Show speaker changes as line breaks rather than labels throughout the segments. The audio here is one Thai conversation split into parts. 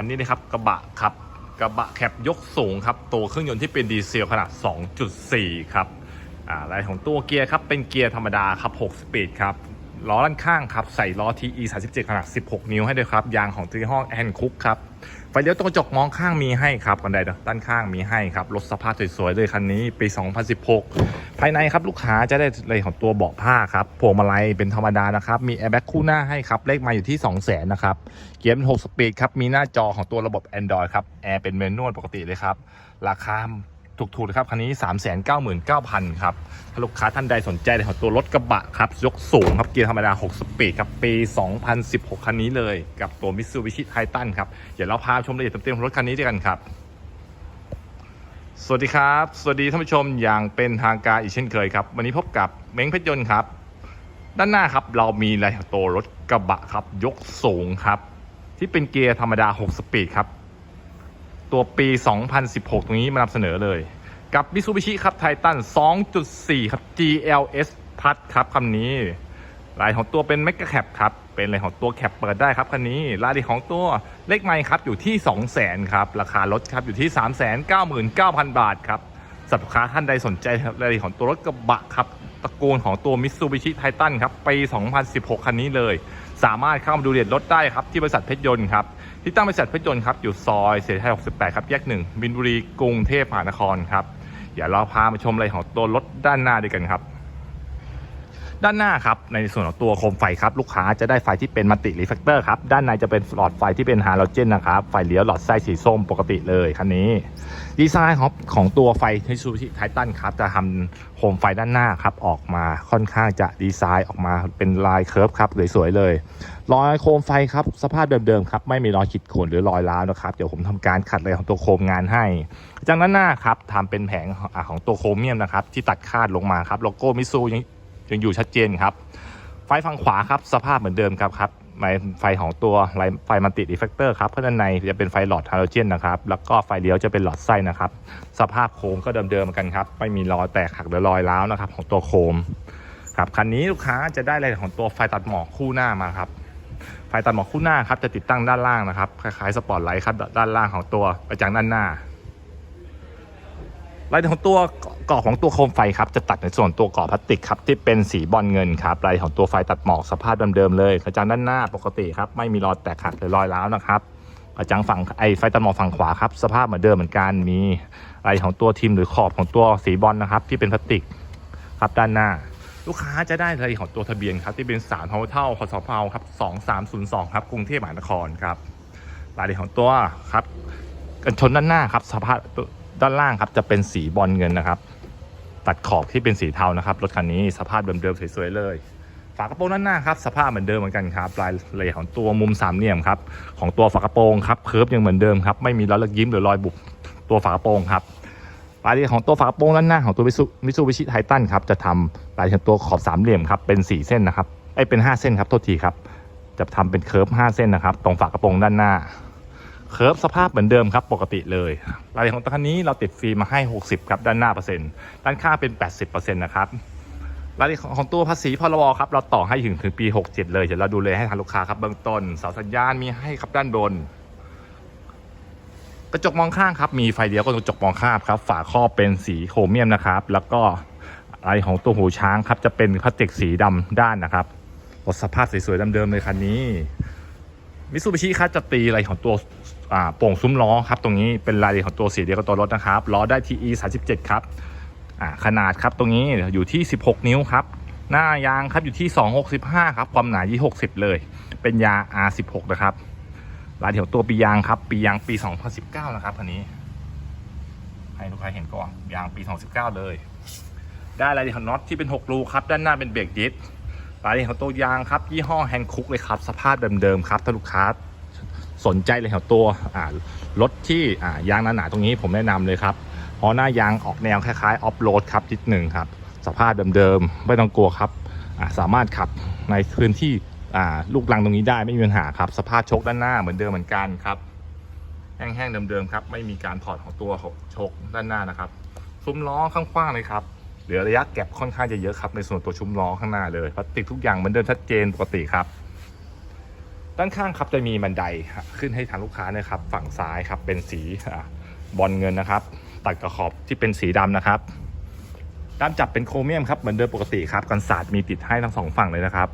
คันนี้นะครับกระบะครับกระบะแคปยกสูงครับตัวเครื่องยนต์ที่เป็นดีเซลขนาด 2.4 ครับอ่ารายของตัวเกียร์ครับเป็นเกียร์ธรรมดาครับ 6 สปีดครับ ล้อด้านข้างครับ ใส่ล้อ TE 37ขนาด 16 นิ้วให้ด้วยครับ ยางของยี่ห้องแอนคุกครับ ไฟเลี้ยวตรงกระจกมองข้างมีให้ครับกันไดด้านข้างมีให้ครับ รถสภาพสวยๆเลยคันนี้ปี 2016 ภายในครับลูกค้าจะได้เลยของตัวเบาะผ้าครับพวงมาลัยเป็นธรรมดานะครับ มีแอร์แบ็กคู่หน้าให้ครับ เลขมาอยู่ที่ 2 0 0 0 0 0นะครับ เกียร์เป็น6สปีดครับ มีหน้าจอของตัวระบบ Android ครับ แอร์เป็นเมนนวลปกติเลยครับ ราคา ถูกๆเลยครับคันนี้ 399,000ครับถ้าลูกค้าท่านใดสนใจในของตัวรถกระบะครับ ยกสูงครับเกียร์ธรรมดา 6 สปีดครับปี 2016 คันนี้เลยกับตัว Mitsubishi Titan ครับเดี๋ยวเราพาชมรายละเอียดเต็มๆของรถคันนี้ด้วยกันครับสวัสดีครับ สวัสดีท่านผู้ชมอย่างเป็นทางการอีกเช่นเคยครับ วันนี้พบกับเม้งเพชรยนต์ครับ ด้านหน้าครับเรามีรายของตัวรถกระบะครับ ยกสูงครับ ที่เป็นเกียร์ธรรมดา 6 สปีดครับ ตัวปี 2016 ตรงนี้มานำเสนอเลย กับ Mitsubishi ครับไททัน2.4 ครับ GLS Plus ครับคำนี้ลายของตัวเป็น Mega Cap ครับ เป็นลายของตัวแคปเปิดได้ครับคันนี้รายละเอียดของตัวเลขไมค์ครับอยู่ที่ 200,000ครับ ราคารถครับอยู่ที่ 399,000 บาทครับสำหรับค้าท่านใดสนใจครับรายละเอียดของตัวรถกระบะครับตระกูลของตัว Mitsubishi Titan ครับปี 2016 คันนี้เลย สามารถเข้ามาดูเรียนรถได้ครับที่บริษัทเพชรยนต์ครับ ที่ตั้งบริษัทเพชรยนต์ครับ อยู่ซอยเสรีไทย 68 ครับ แยกหนึ่งบินบุรีกรุงเทพมหานครครับเดี๋ยวเราพามาชมอะไรของตัวรถด้านหน้าด้วยกันครับ ด้านหน้าครับในส่วนของตัวโคมไฟครับลูกค้าจะได้ไฟที่เป็นมัลติรีเฟกเตอร์ครับด้านในจะเป็นหลอดไฟที่เป็นฮาโลเจนนะครับไฟเลี้ยวหลอดไส้สีส้มปกติเลยคันนี้ ดีไซน์ของของตัวไฟที่ซูชิไททันครับจะทำโคมไฟด้านหน้าครับออกมาค่อนข้างจะดีไซน์ออกมาเป็นลายเคิร์ฟครับสวยๆเลยรอยโคมไฟครับสภาพเดิมๆครับไม่มีรอยขีดข่วนหรือรอยร้าวนะครับเดี๋ยวผมทำการขัดเลยของตัวโคมงานให้ จากนั้นหน้าครับทำเป็นแผงของตัวโครเมียมนะครับที่ตัดคาดลงมาครับโลโก้มิซู ยังอยู่ชัดเจนครับ ไฟฝั่งขวาครับสภาพเหมือนเดิมครับครับไฟไฟของตัวไฟมันติดอีเฟกเตอร์ครับข้างด้านในจะเป็นไฟหลอดฮาโลเจนนะครับแล้วก็ไฟเลี้ยวจะเป็นหลอดไส้นะครับสภาพโคมก็เดิมๆเหมือนกันครับไม่มีรอยแตกหักหรือรอยร้าวนะครับของตัวโคมครับคันนี้ลูกค้าจะได้อะไรของตัวไฟตัดหมอกคู่หน้ามาครับไฟตัดหมอกคู่หน้าครับจะติดตั้งด้านล่างนะครับคล้ายๆสปอตไลท์ครับด้านล่างของตัวกระจังด้านหน้า ลายของตัวกาะของตัวโคมไฟครับจะตัดในส่วนตัวกาะพลาสติกครับที่เป็นสีบอลเงินครับลายของตัวไฟตัดหมอกสภาพเดิมๆเลยกระจังด้านหน้าปกติครับไม่มีรอยแตกหักหรือรอยร้าวนะครับกระจังฝั่งไอไฟตัดหมอกฝั่งขวาครับสภาพเหมือนเดิมเหมือนกันมีลายของตัวทิมหรือขอบของตัวสีบอลนะครับที่เป็นพลาสติกครับด้านหน้า ลูกค้าจะได้รายของตัวทะเบียนครับที่เป็นสารเท่าเท่าพศเภาครับ2302ครับกรุงเทพมหานครครับรายละเอียดของตัวครับกันชนด้านหน้าครับสภาพ ด้านล่างครับจะเป็นสีบอลเงินนะครับ ตัดขอบที่เป็นสีเทานะครับ รถคันนี้สภาพเดิมๆสวยๆเลย ฝากระโปรงด้านหน้าครับสภาพเหมือนเดิมเหมือนกันครับรายละเอียดของตัวมุมสามเหลี่ยมครับของตัวฝากระโปรงครับเคิร์ฟยังเหมือนเดิมครับไม่มีรอยเลิกยิ้มหรือรอยบุบตัวฝากระโปรงครับรายละเอียดของตัวฝากระโปรงด้านหน้าของตัวมิซูบิชิไททันครับจะทำรายละเอียของตัวขอบสามเหลี่ยมครับเป็นสี่เส้นนะครับไอเป็นห้าเส้นครับโทษทีครับจะทำเป็นเคิร์ฟห้าเส้นนะครับตรงฝากระโปรงด้านหน้า เคิร์ฟสภาพเหมือนเดิมครับปกติเลยรายของตัวคันนี้เราติดฟิล์มมาให้ 60 ครับด้านหน้าเปอร์เซ็นต์ด้านข้างเป็น 80%นะครับรายละเอียดของตัวภาษีพรบครับเราต่อให้ถึงถึงปี 67 เลยเดี๋ยวเราดูเลยให้ทางลูกค้าครับเบื้องต้นเสาสัญญาณมีให้ครับด้านบน กระจกมองข้างครับมีไฟเดียวก็กระจกมองข้างครับ ฝาครอบเป็นสีโครเมียมนะครับ แล้วก็ลายของตัวหูช้างครับจะเป็นพลาสติกสีดำด้านนะครับรถสภาพสวยๆเดิมๆเลยคันนี้มิซูบิชิครับจะตีอะไรของตัว โป่งซุ้มล้อครับตรงนี้เป็นรายละเอียดของตัวสีเดียวกับตัวรถนะครับล้อได้ TE 37ครับขนาดครับตรงนี้อยู่ที่ 16 นิ้วครับหน้ายางครับอยู่ที่ 265ครับความหนาที่60 เลย เป็นยา R16 นะครับรายละเอียดของตัวปียางครับปียางปี 2019 นะครับคันนี้ ให้ลูกค้าเห็นก่อนยางปี 2019 เลย ได้รายละเอียดของน็อตที่เป็น 6 รูครับด้านหน้าเป็นเบรกดิสรายละเอียดของตัวยางครับยี่ห้อแฮนคุกเลยครับสภาพเดิมๆครับถ้าลูกค้า สนใจเลยของตัวรถที่ยางหนาๆตรงนี้ผมแนะนำเลยครับเพราะหน้ายางออกแนวคล้ายๆออฟโรดครับนิดหนึ่งครับ สภาพเดิมๆไม่ต้องกลัวครับสามารถขับในพื้นที่ลูกลังตรงนี้ได้ไม่มีปัญหาครับ สภาพชคด้านหน้าเหมือนเดิมเหมือนกันครับแห้งๆเดิมๆครับไม่มีการถอดของตัวโชคด้านหน้านะครับซุ้มล้อข้างๆเลยครับเหลือระยะแก็บค่อนข้างจะเยอะครับในส่วนตัวชุมล้อข้างหน้าเลยพลาสติกทุกอย่างเหมือนเดิมชัดเจนปกติครับ ด้านข้างครับจะมีบันไดขึ้นให้ทางลูกค้านะครับ ฝั่งซ้ายครับเป็นสีบอลเงินนะครับ ตัดกับขอบที่เป็นสีดำนะครับด้านจับเป็นโครเมียมครับเหมือนเดิมปกติครับกันศาสตร์มีติดให้ทั้งสองฝั่งเลยนะครับ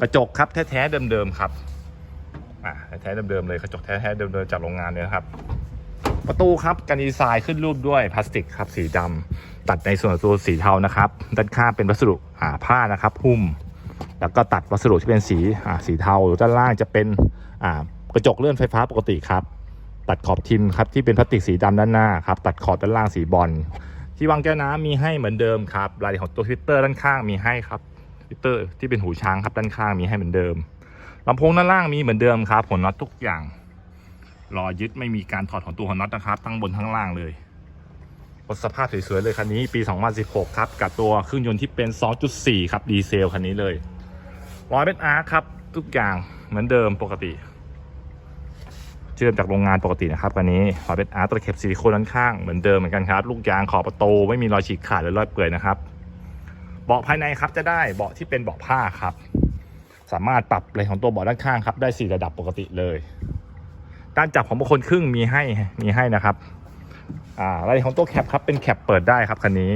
กระจกครับแท้ๆเดิมๆครับอ่าแท้ๆเดิมๆเลยกระจกแท้ๆเดิมๆจากโรงงานเลยนะครับ ประตูครับกันดีไซน์ขึ้นรูปด้วยพลาสติกครับสีดำตัดในส่วนตัวสีเทานะครับด้านข้างเป็นวัสดุอ่าผ้านะครับหุ้ม แล้วก็ตัดวัสดุที่เป็นสีอ่าสีเทาด้านล่างจะเป็นอ่ากระจกเลื่อนไฟฟ้าปกติครับ ตัดขอบทิมครับที่เป็นพลาสติกสีดำด้านหน้าครับตัดขอบด้านล่างสีบอลที่วางแก้วน้ำมีให้เหมือนเดิมครับรายของตัวทวิตเตอร์ด้านข้างมีให้ครับทวิตเตอร์ที่เป็นหูช้างครับด้านข้างมีให้เหมือนเดิมลำโพงด้านล่างมีเหมือนเดิมครับผลน็อตทุกอย่างรอยึดไม่มีการถอดของตัวหัวน็อตนะครับทั้งบนทั้งล่างเลยรถสภาพสวยๆเลยคันนี้ปี 2016 ครับ กับตัวเครื่องยนต์ที่เป็น 2.4 ครับ ดีเซลคันนี้เลย ร้อยเป็นอาร์ครับ ทุกอย่างเหมือนเดิมปกติ เชื่อมจากโรงงานปกตินะครับคันนี้ร้อยเป็นอาร์ตะเข็บซิลิโคนด้านข้างเหมือนเดิมเหมือนกันครับ ลูกยางขอบประตูไม่มีรอยฉีกขาดหรือรอยเปื่อยนะครับ เบาะภายในครับจะได้เบาะที่เป็นเบาะผ้าครับ สามารถปรับอะไรของตัวเบาะด้านข้างครับได้สี่ระดับปกติเลยด้านจับของบุคคลครึ่งมีให้มีให้นะครับอ่ารายละเอียดของตัวแคปครับเป็นแคปเปิดได้ครับคันนี้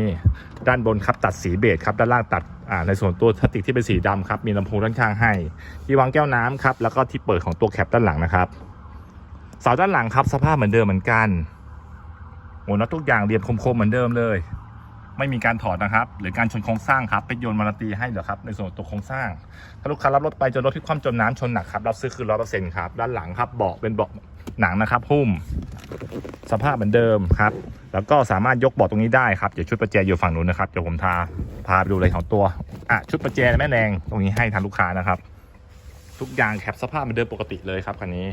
ด้านบนครับตัดสีเบจครับด้านล่างตัด ในส่วนตัวพลาสติกที่เป็นสีดำครับมีลำโพงด้านข้างให้ ที่วางแก้วน้ำครับแล้วก็ที่เปิดของตัวแคปด้านหลังนะครับเสาด้านหลังครับสภาพเหมือนเดิมเหมือนกันหัวน็อตทุกอย่างเรียบคมๆเหมือนเดิมเลย ไม่มีการถอดนะครับ หรือการชนโครงสร้างครับเป็นโยนมาราตีให้เหรอครับ ในส่วนตัวโครงสร้างถ้าลูกค้ารับรถไปจนรถพลิกคว่ำจมน้ำชนหนักครับรับซื้อคือร้อยเปอร์เซ็นต์ครับด้านหลังครับเบาะเป็นเบาะ หนังนะครับหุ้มสภาพเหมือนเดิมครับ แล้วก็สามารถยกเบาะตรงนี้ได้ครับเดี๋ยวชุดประแจอยู่ฝั่งนู้นนะครับเดี๋ยวผมทาพาไปดูเลยของตัวอะชุดประแจแม่แรงตรงนี้ให้ทางลูกค้านะครับ ทุกอย่างแคปสภาพเหมือนเดิมปกติเลยครับคันนี้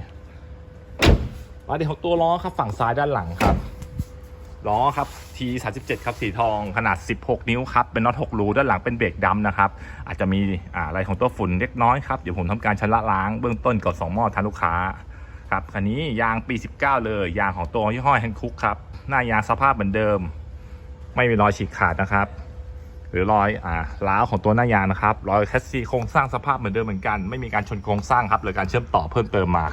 มาดีของตัวล้อครับฝั่งซ้ายด้านหลังครับล้อครับ T 3 7ครับสีทองขนาด 16 นิ้วครับ เป็นน็อต6รูด้านหลังเป็นเบรกดำนะครับ อาจจะมีอะไรของตัวฝุ่นเล็กน้อยครับ เดี๋ยวผมทำการชำระล้างเบื้องต้นก่อน2หม้อทางลูกค้า ครับคันนี้ยางปี 19 เลย ยางของตัวยี่ห้อแฮนคุกครับ หน้ายางสภาพเหมือนเดิม ไม่มีรอยฉีกขาดนะครับ หรือรอยอ่าล้าวของตัวหน้ายางนะครับ รอยแคสซีโครงสร้างสภาพเหมือนเดิมเหมือนกัน ไม่มีการชนโครงสร้างครับหรือการเชื่อมต่อเพิ่มเติมมา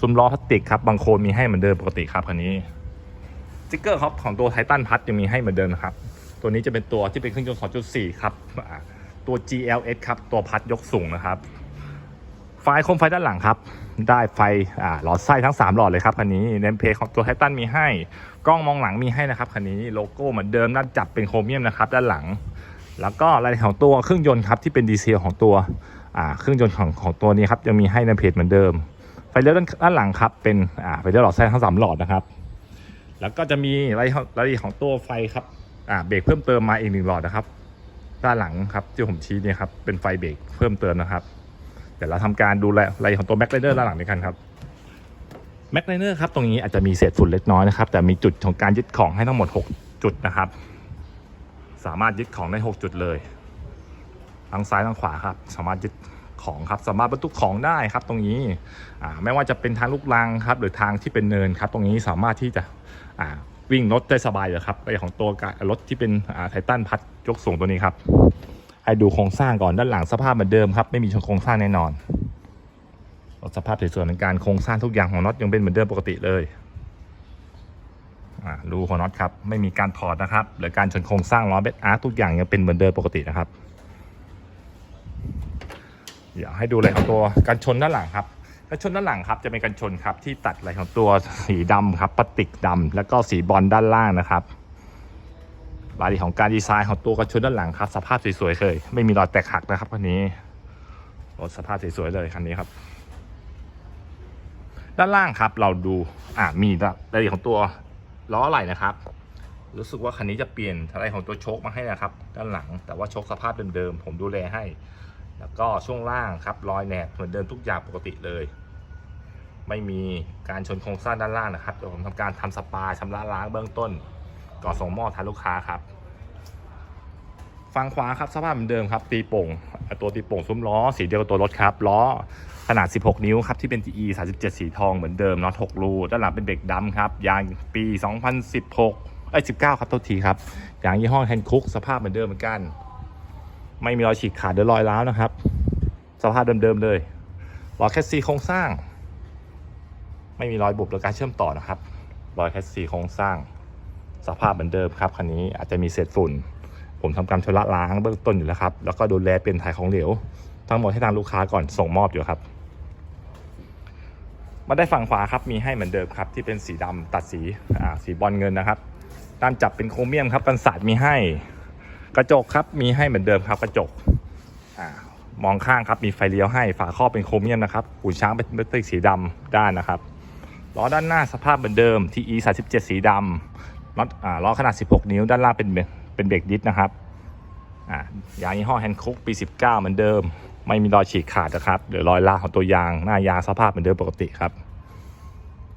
ซุ้มล้อพลาสติกครับบางโคนมีให้เหมือนเดิมปกติครับคันนี้สติ๊กเกอร์ครับของตัวไททันพัทยังมีให้เหมือนเดิมนะครับ ตัวนี้จะเป็นตัวที่เป็นเครื่องยนต์2.4 ครับ ตัว GLS ครับ ตัวพัดยกสูงนะครับ ไฟโคมไฟด้านหลังครับ ได้ไฟหลอดไส้ทั้ง 3 หลอดเลยครับคันนี้เนมเพลของตัวไททันมีให้ กล้องมองหลังมีให้นะครับคันนี้โลโก้เหมือนเดิมด้านจับเป็นโครเมียมนะครับด้านหลัง แล้วก็รายละเอียดของตัวเครื่องยนต์ครับที่เป็นดีเซลของตัวเครื่องยนต์ของของตัวนี้ครับยังมีให้ในเพจเหมือนเดิม ไฟเลี้ยวด้านด้านหลังครับเป็นไฟเลี้ยวหลอดไส้ทั้งสามหลอดนะครับ แล้วก็จะมีรายละเอียดของตัวไฟครับเบรกเพิ่มเติมมาอีกหนึ่งหลอดนะครับ ด้านหลังครับที่ผมชี้เนี่ยครับเป็นไฟเบรกเพิ่มเติมนะครับ เดี๋ยวเราทำการดูแลรายละเอียดของตัวแม็กไ i เนอร์ด้านหลังด้วยกันครับแม็กไ i เนอร์ครับตรงนี้อาจจะมีเศษฝุ่นเล็กน้อยนะครับ แต่มีจุดของการยึดของให้ทั้งหมด 6 จุดนะครับ สามารถยึดของได้ 6 จุดเลยทั้งซ้ายทั้งขวาครับ สามารถยึดของครับ สามารถบรรทุกของได้ครับ ตรงนี้ไม่ว่าจะเป็นทางลูกรังครับ หรือทางที่เป็นเนินครับ ตรงนี้สามารถที่จะอ่าวิ่งรถได้สบายเลยครับไปของตัวรถที่เป็นไททันพัดยกสูงตัวนี้ครับ ให้ดูโครงสร้างก่อนด้านหลังสภาพเหมือนเดิมครับ ไม่มีชนโครงสร้างแน่นอนสภาพสวยๆเหมือนกันโครงสร้างทุกอย่างของน็อตยังเป็นเหมือนเดิมปกติเลยอ่ารูของน็อตครับไม่มีการถอดนะครับหรือการชนโครงสร้างล้อเบสอาร์ทุกอย่างยังเป็นเหมือนเดิมปกตินะครับอยากให้ดูเลยของตัวการชนด้านหลังครับกันชนด้านหลังครับจะเป็นกันชนครับที่ตัดอะไรของตัวสีดำครับพลาสติกดำแล้วก็สีบอลด้านล่างนะครับ รายละเอียดของการดีไซน์ของตัวกันชนด้านหลังครับ สภาพสวยๆเลยไม่มีรอยแตกหักนะครับคันนี้รถสภาพสวยๆเลยคันนี้ครับ ด้านล่างครับเราดูอ่ามีรายละเอียดของตัวล้อไหล่นะครับ รู้สึกว่าคันนี้จะเปลี่ยนอะไรของตัวโชคมาให้นะครับ ด้านหลังแต่ว่าโชคสภาพเดิมๆผมดูแลให้ แล้วก็ช่วงล่างครับรอยแหนบเหมือนเดิมทุกอย่างปกติเลยไม่มีการชนโครงสร้างด้านล่างนะครับเดี๋ยวผมทำการทำสปาชำระล้างเบื้องต้น ก่อส่งมอบทางลูกค้าครับฝั่งขวาครับสภาพเหมือนเดิมครับ ตีโป่ง ตัวตีโป่งซุ้มล้อ สีเดียวกับตัวรถครับ ล้อขนาด 16 นิ้วครับ ที่เป็น TE 37 สีทองเหมือนเดิมน็อต6รูด้านหลังเป็นเบรกดำครับ ยางปี 2016เอ้ย19 ครับโทษทีครับ ยางยี่ห้อแฮนคุกสภาพเหมือนเดิมเหมือนกัน ไม่มีรอยฉีกขาดหรือรอยร้าวนะครับ สภาพเดิมๆเลยล้อแคสซีโครงสร้าง ไม่มีรอยบุบหรือการเชื่อมต่อนะครับรอยแคสซีโครงสร้าง สภาพเหมือนเดิมครับคันนี้อาจจะมีเศษฝุ่น ผมทำการชำระล้างเบื้องต้นอยู่แล้วครับ แล้วก็ดูแลเป็นถ่ายของเหลว ทั้งหมดให้ทางลูกค้าก่อนส่งมอบอยู่ครับมาได้ฝั่งขวาครับมีให้เหมือนเดิมครับ ที่เป็นสีดำตัดสีอ่าสีบอลเงินนะครับด้านจับเป็นโครเมียมครับกันศาสตร์มีให้ กระจกครับมีให้เหมือนเดิมครับกระจกอ่ามองข้างครับมีไฟเลี้ยวให้ฝาครอบเป็นโครเมียมนะครับหูช้างเป็นพลาสติกสีดำด้านนะครับล้อด้านหน้าสภาพเหมือนเดิม TE 37สีดำ น็อตล้อขนาด 16 นิ้ว ด้านล่างเป็นเบรกเป็นเบรกดิสนะครับยางยี่ห้อแฮนคุกปี 19 เหมือนเดิม ไม่มีรอยฉีกขาดนะครับหรือรอยลากของตัวยางหน้ายางสภาพเหมือนเดิมปกติครับ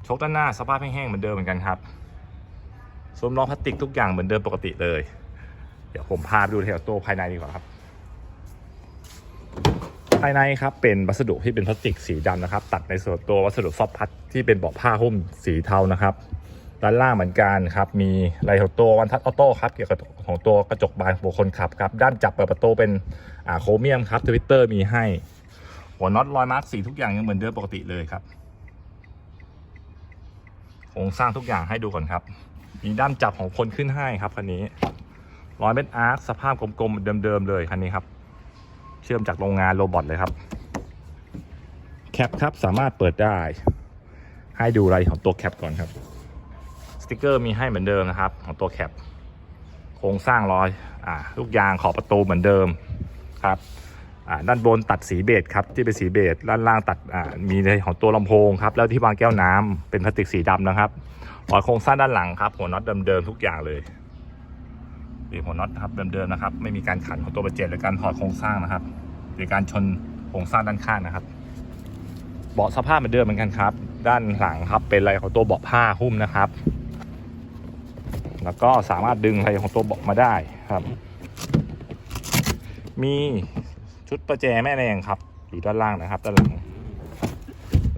ชคด้านหน้าสภาพแห้งๆเหมือนเดิมเหมือนกันครับซุ้มล้อพลาสติกทุกอย่างเหมือนเดิมปกติเลย เดี๋ยวผมพาไปดูแถวตัวภายในดีกว่าครับ ภายในครับเป็นวัสดุที่เป็นพลาสติกสีดำนะครับ ตัดในส่วนตัววัสดุซอฟพัดที่เป็นเบาะผ้าหุ้มสีเทานะครับ ด้านล่างเหมือนกันครับ มีไรของตัววันทัดออโต้ครับ เกี่ยวกับของตัวกระจกบานของคนขับครับ ด้านจับเปิดประตูเป็นอ่าโครเมียมครับทวิตเตอร์มีให้ หัวน็อตรอยมาร์กสีทุกอย่างยังเหมือนเดิมปกติเลยครับโครงสร้างทุกอย่างให้ดูก่อนครับ มีด้ามจับของคนขึ้นให้ครับคันนี้ร้อยเมตรอาร์คสภาพกลมๆเดิมๆเลยคันนี้ครับ เชื่อมจากโรงงานโรบอทเลยครับ แคปครับสามารถเปิดได้ ให้ดูรายละเอียดของตัวแคปก่อนครับ สติกเกอร์มีให้เหมือนเดิมนะครับ ของตัวแคปโครงสร้างรอยอ่าลูกยางขอบประตูเหมือนเดิมครับอ่าด้านบนตัดสีเบจครับที่เป็นสีเบจด้านล่างตัดอ่ามีในของตัวลำโพงครับแล้วที่วางแก้วน้ำเป็นพลาสติกสีดำนะครับรอยโครงสร้างด้านหลังครับ หัวน็อตเดิมๆทุกอย่างเลยปีหัวน็อตครับเดิมๆนะครับ ไม่มีการขันของตัวบาเจ็ตหรือการถอดโครงสร้างนะครับหรือการชนโครงสร้างด้านข้างนะครับ เบาะสภาพเหมือนเดิมเหมือนกันครับ ด้านหลังครับเป็นอะไรของตัวเบาะผ้าหุ้มนะครับ แล้วก็สามารถดึงอะไรของตัวเบาะมาได้ครับ มีชุดประแจแม่แรงครับ อยู่ด้านล่างนะครับด้านหลัง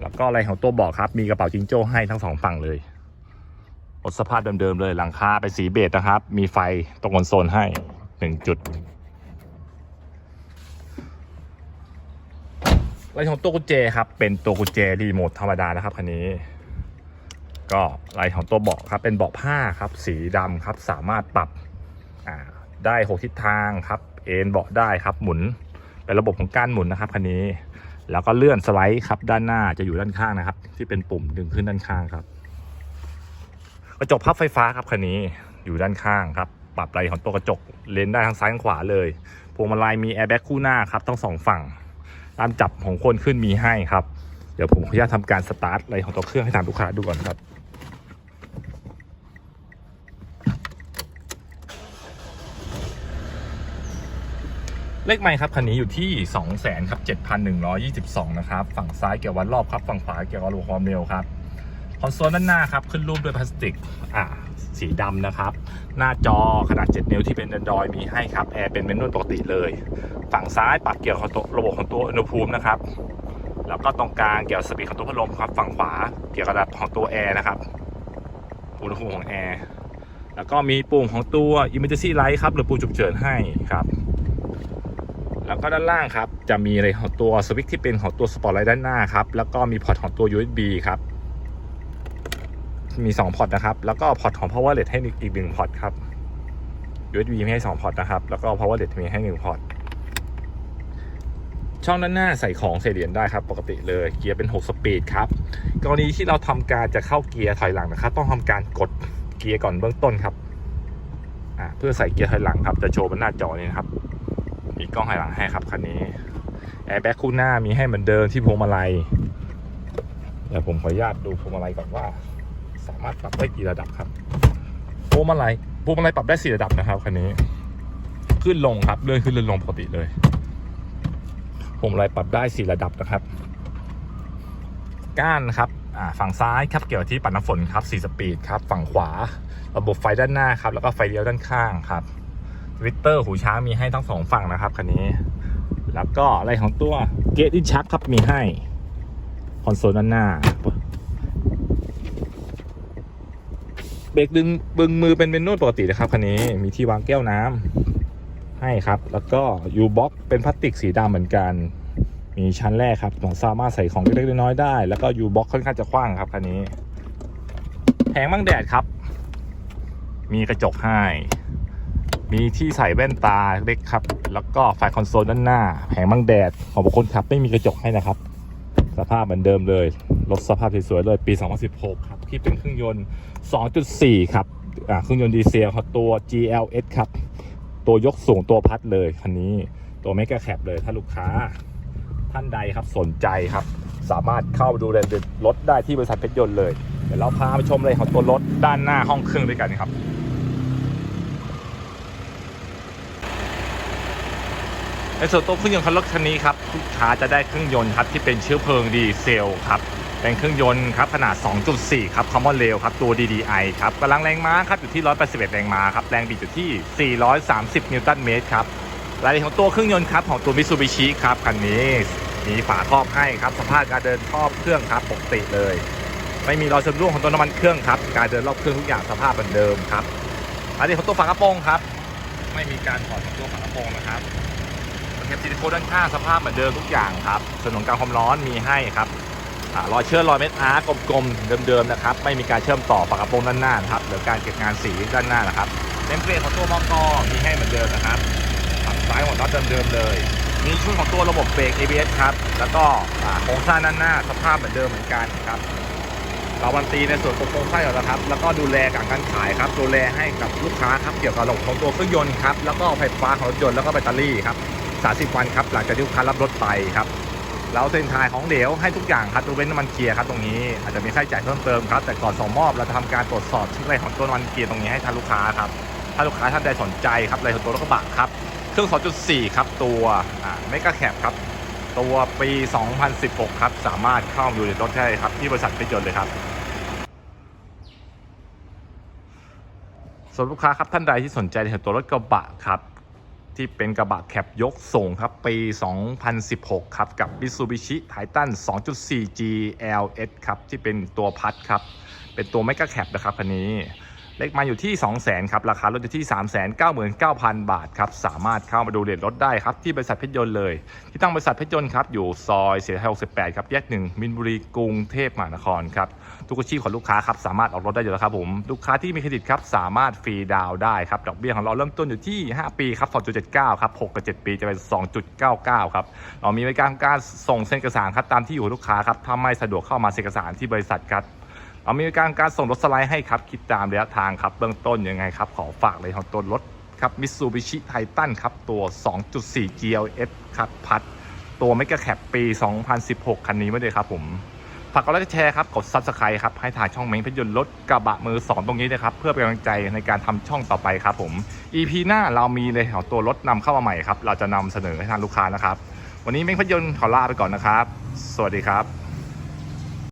แล้วก็อะไรของตัวเบาะครับ มีกระเป๋าจิงโจ้ให้ทั้งสองฝั่งเลยรถสภาพเดิมๆเลยหลังคาเป็นสีเบจนะครับ มีไฟตรงคอนโซลให้หนึ่งจุดลายของตัวกุญแจครับ เป็นตัวกุญแจรีโมทธรรมดานะครับคันนี้ ก็ลายของตัวเบาะครับเป็นเบาะผ้าครับสีดำครับสามารถปรับได้หกทิศทางครับเอนเบาะได้ครับหมุนเป็นระบบของการหมุนนะครับคันนี้ แล้วก็เลื่อนสไลด์ครับด้านหน้าจะอยู่ด้านข้างนะครับ ที่เป็นปุ่มดึงขึ้นด้านข้างครับกระจกพับไฟฟ้าครับคันนี้อยู่ด้านข้างครับปรับไรของตัวกระจกเลนได้ทั้งซ้ายทั้งขวาเลยพวงมาลัยมีแอร์แบ็กคู่หน้าครับทั้งสองฝั่งด้านจับของคนขึ้นมีให้ครับ เดี๋ยวผมขออนุญาตทำการสตาร์ทไรของตัวเครื่องให้ทางลูกค้าดูก่อนครับ เลขไมค์ครับคันนี้อยู่ที่2 0 0 0 0 0ครับ7,122 นะครับ ฝั่งซ้ายเกี่ยววัดรอบครับ ฝั่งขวาเกี่ยวกับความเร็วครับ คอนโซลด้านหน้าครับ ขึ้นรูปด้วยพลาสติกอ่าสีดำนะครับ หน้าจอขนาด 7 นิ้วที่เป็น Android มีให้ครับ แอร์เป็นเมนูปกติเลย ฝั่งซ้ายปรับเกี่ยวกับตัวระบบของตัวอุณหภูมินะครับ แล้วก็ตรงกลางเกี่ยวสปีดของตัวพัดลมครับ ฝั่งขวาเกี่ยวกับระดับของตัวแอร์นะครับอุณหภูมิของแอร์ แล้วก็มีปุ่มของตัว Emergency Light ครับ หรือปุ่มฉุกเฉินให้ครับ แล้วก็ด้านล่างครับจะมีอะไรของตัวสวิตช์ที่เป็นของตัวสปอร์ตไลท์ด้านหน้าครับแล้วก็มีพอร์ตของตัว USB ครับมี 2 พอร์ตนะครับ แล้วก็พอร์ตของ power LED ให้อีกหนึ่งพอร์ตครับ USB มีให้ 2 พอร์ตนะครับ แล้วก็ power LED มีให้ 1 พอร์ต ช่องด้านหน้าใส่ของใส่เหรียญได้ครับ ปกติเลย เกียร์เป็น 6 สปีดครับ กรณีที่เราทำการจะเข้าเกียร์ถอยหลังนะครับ ต้องทำการกดเกียร์ก่อนเบื้องต้นครับ เพื่อใส่เกียร์ถอยหลังครับ จะโชว์บนหน้าจอนี้นะครับ มีกล้องถอยหลังให้ครับคันนี้แอร์แบ็กคู่หน้ามีให้เหมือนเดิมที่พวงมาลัยเดี๋ยวผมขออนุญาตดูพวงมาลัยก่อนว่า สามารถปรับได้กี่ระดับครับพวงมาลัยพวงมาลัยปรับได้สี่ระดับนะครับคันนี้ ขึ้นลงครับเลื่อนขึ้นเลื่อนลงปกติเลยพวงมาลัยปรับได้สี่ระดับนะครับ ก้านครับฝั่งซ้ายครับเกี่ยวที่ปัดน้ำฝนครับ4สปีดครับฝั่งขวา ระบบไฟด้านหน้าครับแล้วก็ไฟเลี้ยวด้านข้างครับ วิตเตอร์หูช้างมีให้ทั้งสองฝั่งนะครับคันนี้ แล้วก็อะไรของตัวเกตอินชักครับมีให้ คอนโซลด้านหน้าเบรกดึงบึงมือเป็นเมนนูปกตินะครับคันนี้มีที่วางแก้วน้ำให้ครับ แล้วก็ยูบ็อกเป็นพลาสติกสีดำเหมือนกัน มีชั้นแรกครับของสามารถใส่ของเล็กๆน้อยๆได้ แล้วก็ยูบ็อกค่อนข้างจะกว้างครับคันนี้แผงบังแดดครับ มีกระจกให้ มีที่ใส่แว่นตาเล็กครับ แล้วก็ไฟคอนโซลด้านหน้า แผงบังแดด ของบุคคลขับไม่มีกระจกให้นะครับ สภาพเหมือนเดิมเลย รถสภาพสวยๆเลยปี 2016 ครับที่เป็นเครื่องยนต์ 2.4 ครับเครื่องยนต์ดีเซลตัว GLS ครับ ตัวยกสูงตัวพัดเลยคันนี้ตัวเมกะแคปเลยถ้าลูกค้าท่านใดครับสนใจครับ สามารถเข้ามาดูแลรถได้ที่บริษัทเพชรยนต์เลย เดี๋ยวเราพาไปชมเลยของตัวรถด้านหน้าห้องเครื่องด้วยกันครับ ในส่วนตัวเครื่องยนต์คันรถคันนี้ครับลูกค้าจะได้เครื่องยนต์ครับที่เป็นเชื้อเพลิงดีเซลครับเป็นเครื่องยนต์ครับขนาด 2.4 ครับคอมมอนเรลครับตัว DDI ครับกำลังแรงม้าครับอยู่ที่ 181 แรงม้าครับแรงบิดอยู่ที่ 430 นิวตันเมตรครับรายละเอียดของตัวเครื่องยนต์ครับของตัวมิซูบิชิครับคันนี้มีฝาครอบให้ครับสภาพการเดินครอบเครื่องครับปกติเลย ไม่มีรอยชำรุดของตัวน้ำมันเครื่องครับการเดินรอบเครื่องทุกอย่างสภาพเหมือนเดิมครับรายละเอียดของตัวฝากระโปรงครับ ไม่มีการถอดของตัวฝากระโปรงนะครับ เทปซิลิโคนด้านข้างสภาพเหมือนเดิมทุกอย่างครับส่วนของการความร้อนมีให้ครับรอยเชื่อรอยเม็ดอาร์กลมๆเดิมๆนะครับไม่มีการเชื่อมต่อฝากระโปรงด้านหน้านครับหรือการเก็บงานสีด้านหน้านะครับเนมเพลทของตัวมอกอมีให้เหมือนเดิมนะครับฝั่งซ้ายของน็อตเดิมๆเลยมีชุดของตัวระบบเบรก ABS ครับแล้วก็อ่าโครงสร้างด้านหน้าสภาพเหมือนเดิมเหมือนกันครับเราบันตีในส่วนของโครงสร้างอยู่แล้วครับ แล้วก็ดูแลการการขายครับ ดูแลให้กับลูกค้าครับ เกี่ยวกับระบบของตัวเครื่องยนต์ครับ แล้วก็ไฟฟ้าของรถยนต์ แล้วก็แบตเตอรี่ครับ 30 วันครับ หลังจากที่ลูกค้ารับรถไปครับแล้วเส้นทายของเหลวให้ทุกอย่างครับตัวเว้นน้ำมันเกียร์ครับตรงนี้อาจจะมีค่าใช้จ่ายเพิ่มเติมครับแต่ก่อนส่งมอบเราจะทำการตรวจสอบชิ้นอะไรของตัวน้ำมันเกียร์ตรงนี้ให้ทางลูกค้าครับถ้าลูกค้าท่านใดสนใจครับไรของตัวรถกระบะครับเครื่อง 2.4 ครับตัวเมกะแคปครับตัวปี 2016 ครับสามารถเข้ามาดูในรถได้ครับที่บริษัทพชรยนต์เลยครับส่วนลูกค้าครับท่านใดที่สนใจในตัวรถกระบะครับ ที่เป็นกระบะแคปยกส่งครับ ปี 2016 ครับ กับ Mitsubishi Titan 2.4 GLS ครับ ที่เป็นตัวพัดครับ เป็นตัวไม่กระแคปนะครับคันนี้เลขมาอยู่ที่ 200,000ครับ ราคารถอยู่ที่ 399,000 บาทครับ สามารถเข้ามาดูเรทรถได้ครับ ที่บริษัทเพชรยนต์เลย ที่ตั้งบริษัทเพชรยนต์ครับ อยู่ซอยเสียไทย68 ครับ แยกหนึ่งมินบุรีกรุงเทพมหานครครับ ทุกอาชีพของลูกค้าครับสามารถออกรถได้อยู่แล้วครับผมลูกค้าที่มีเครดิตครับสามารถฟรีดาวน์ได้ครับดอกเบี้ยของเราเริ่มต้นอยู่ที่ 5 ปีครับ2.79ครับ6กับ7ปีจะเป็น 2.99ครับเรามีบริการการส่งเซ็นเอกสารครับตามที่อยู่ลูกค้าครับถ้าไม่สะดวกเข้ามาเซ็นเอกสารที่บริษัทครับเรามีการการส่งรถสไลด์ให้ครับ คิดตามระยะทางครับ เบื้องต้นยังไงครับ ขอฝากเลยของตัวรถครับ Mitsubishi Titan ครับ ตัว 2.4 GLS ครับ พัด ตัวไม่กระแคปปี 2016 คันนี้ไม่เลยครับผมากกดไลค์กดแชร์ครับ กด Subscribe ครับ ให้ถ่ายช่องเม้งพยนต์รถกระบะมือสองตรงนี้นะครับ เพื่อเป็นกำลังใจในการทำช่องต่อไปครับผม EP หน้าเรามีเลยของตัวรถนำเข้ามาใหม่ครับ เราจะนำเสนอให้ทางลูกค้านะครับ วันนี้เม้งพยนต์ขอลาไปก่อนนะครับ สวัสดีครับ